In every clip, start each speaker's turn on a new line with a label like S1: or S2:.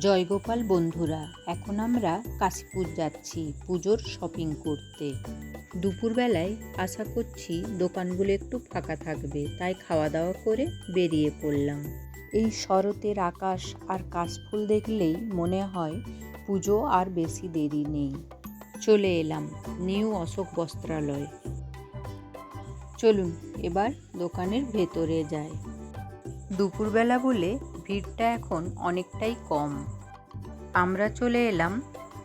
S1: জয়গোপাল বন্ধুরা, এখন আমরা কাশীপুর যাচ্ছি পুজোর শপিং করতে। দুপুরবেলায় আশা করছি দোকানগুলো একটু ফাঁকা থাকবে, তাই খাওয়া দাওয়া করে বেরিয়ে পড়লাম। এই শরতের আকাশ আর কাশফুল দেখলেই মনে হয় পুজো আর বেশি দেরি নেই। চলে এলাম নিউ অশোক বস্ত্রালয়। চলুন, এবার দোকানের ভেতরে যাই। দুপুরবেলা বলে ভিড়টা এখন অনেকটাই কম। আমরা চলে এলাম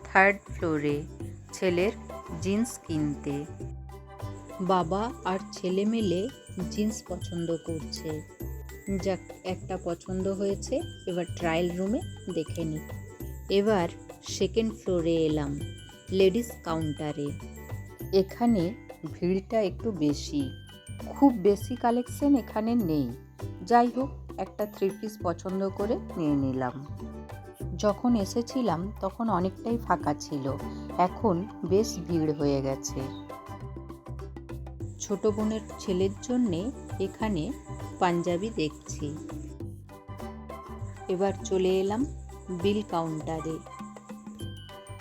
S1: থার্ড ফ্লোরে ছেলের জিন্স কিনতে। বাবা আর ছেলে মিলে জিন্স পছন্দ করছে। যাক, একটা পছন্দ হয়েছে, এবার ট্রায়াল রুমে দেখে নিই এবার সেকেন্ড ফ্লোরে এলাম লেডিস কাউন্টারে এখানে ভিড়টা একটু বেশি, খুব বেশি কালেকশন এখানে নেই। যাই হোক একটা থ্রি পিস পছন্দ করে নিয়ে নিলাম। যখন এসেছিলাম, তখন অনেকটাই ফাঁকা ছিল। এখন বেশ ভিড় হয়ে গেছে। ছোট বোনের ছেলের জন্যে এখানে পাঞ্জাবি দেখছি। এবার চলে এলাম বিল কাউন্টারে।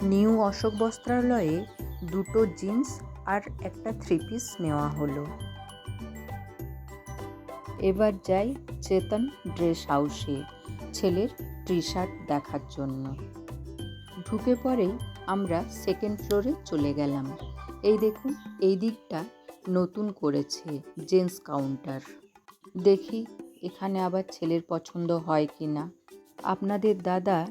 S1: নিউ অশোক বস্ত্রালয়ে দুটো জিন্স আর একটা থ্রি পিস নেওয়া হলো। এবার যাই চেতন ড্রেস হাউসে, ছেলের টি শার্ট দেখার জন্য। ঢুকে পরেই আমরা সেকেন্ড ফ্লোরে চলে গেলাম। এই দেখুন, এই দিকটা নতুন করেছে জেন্টস কাউন্টার। দেখি, এখানে আবার ছেলের পছন্দ হয় কি না আপনাদের দাদা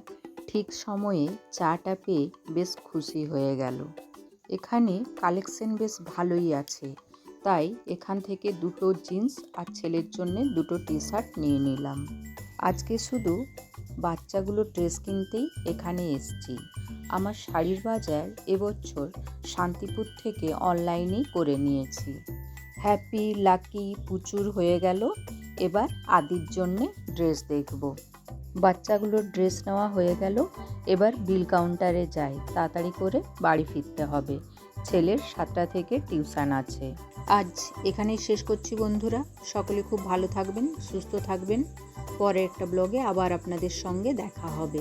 S1: ঠিক সময়ে চাটা পেয়ে বেশ খুশি হয়ে গেল। এখানে কালেকশন বেশ ভালোই আছে। তাই এখান থেকে দুটো জিন্স আর ছেলের জন্য দুটো টি শার্ট নিয়ে নিলাম। আজকে শুধু বাচ্চাগুলো ড্রেস কিনতেই এখানে এসছি। আমার শাড়ির বাজার এবছর শান্তিপুর থেকে অনলাইনেই করে নিয়েছি। হ্যাপি, লাকি প্রচুর হয়ে গেল। এবার আদির জন্যে ড্রেস দেখব। বাচ্চাগুলোর ড্রেস নেওয়া হয়ে গেল। এবার বিল কাউন্টারে যাই। তাড়াতাড়ি করে বাড়ি ফিরতে হবে। ছেলের সাতটা থেকে টিউশন আছে। আজ এখানেই শেষ করছি বন্ধুরা। সকলে খুব ভালো থাকবেন, সুস্থ থাকবেন। পরের একটা ব্লগে আবার আপনাদের সঙ্গে দেখা হবে।